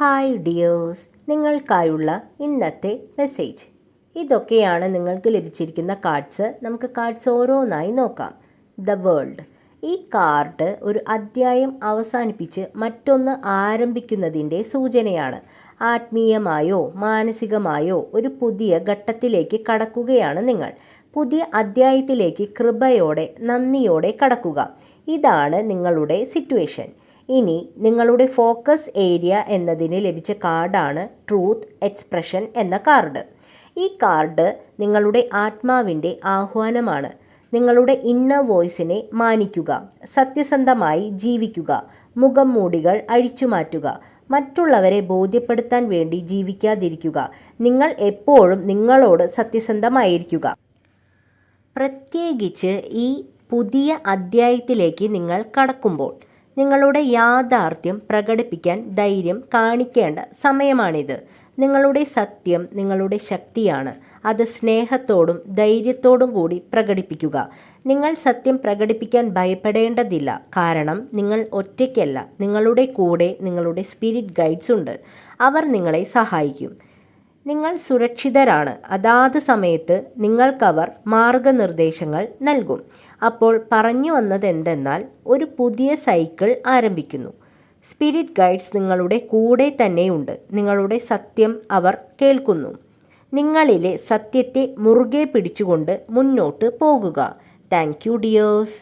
Hi dears നിങ്ങൾക്കായുള്ള ഇന്നത്തെ message ഇതൊക്കെയാണ് നിങ്ങൾക്ക് ലഭിച്ചിരിക്കുന്ന കാർഡ്സ് നമുക്ക് കാർഡ്സ് ഓരോന്നായി നോക്കാം. ദ വേൾഡ് ഈ കാർഡ് ഒരു അധ്യായം അവസാനിപ്പിച്ച് മറ്റൊന്ന് ആരംഭിക്കുന്നതിന്റെ സൂചനയാണ്. ആത്മീയമായോ മാനസികമായോ ഒരു പുതിയ ഘട്ടത്തിലേക്ക് കടക്കുകയാണ് നിങ്ങൾ. പുതിയ അധ്യായത്തിലേക്ക് കൃപയോടെ നന്ദിയോടെ കടക്കുക. ഇതാണ് നിങ്ങളുടെ സിറ്റുവേഷൻ ഇനി നിങ്ങളുടെ ഫോക്കസ് ഏരിയ എന്നതിന് ലഭിച്ച കാർഡാണ് ട്രൂത്ത് എക്സ്പ്രഷൻ എന്ന കാർഡ്. ഈ കാർഡ് നിങ്ങളുടെ ആത്മാവിന്റെ ആഹ്വാനമാണ്. നിങ്ങളുടെ ഇന്നർ വോയിസിനെ മാനിക്കുക സത്യസന്ധമായി ജീവിക്കുക മുഖം മൂടികൾ അഴിച്ചുമാറ്റുക മറ്റുള്ളവരെ ബോധ്യപ്പെടുത്താൻ വേണ്ടി ജീവിക്കാതിരിക്കുക. നിങ്ങൾ എപ്പോഴും നിങ്ങളോട് സത്യസന്ധമായിരിക്കുക. പ്രത്യേകിച്ച് ഈ പുതിയ അധ്യായത്തിലേക്ക് നിങ്ങൾ കടക്കുമ്പോൾ നിങ്ങളുടെ യാഥാർത്ഥ്യം പ്രകടിപ്പിക്കാൻ ധൈര്യം കാണിക്കേണ്ട സമയമാണിത്. നിങ്ങളുടെ സത്യം നിങ്ങളുടെ ശക്തിയാണ്. അത് സ്നേഹത്തോടും ധൈര്യത്തോടും കൂടി പ്രകടിപ്പിക്കുക. നിങ്ങൾ സത്യം പ്രകടിപ്പിക്കാൻ ഭയപ്പെടേണ്ടതില്ല. കാരണം നിങ്ങൾ ഒറ്റയ്ക്കല്ല. നിങ്ങളുടെ കൂടെ നിങ്ങളുടെ സ്പിരിറ്റ് ഗൈഡ്സ് ഉണ്ട്. അവർ നിങ്ങളെ സഹായിക്കും. നിങ്ങൾ സുരക്ഷിതരാണ്. അതാത് സമയത്ത് നിങ്ങൾക്കവർ മാർഗനിർദ്ദേശങ്ങൾ നൽകും. അപ്പോൾ പറഞ്ഞു വന്നത് എന്തെന്നാൽ ഒരു പുതിയ സൈക്കിൾ ആരംഭിക്കുന്നു. സ്പിരിറ്റ് ഗൈഡ്സ് നിങ്ങളുടെ കൂടെ തന്നെയുണ്ട്. നിങ്ങളുടെ സത്യം അവർ കേൾക്കുന്നു. നിങ്ങളിലെ സത്യത്തെ മുറുകെ പിടിച്ചുകൊണ്ട് മുന്നോട്ട് പോകുക. Thank you dears.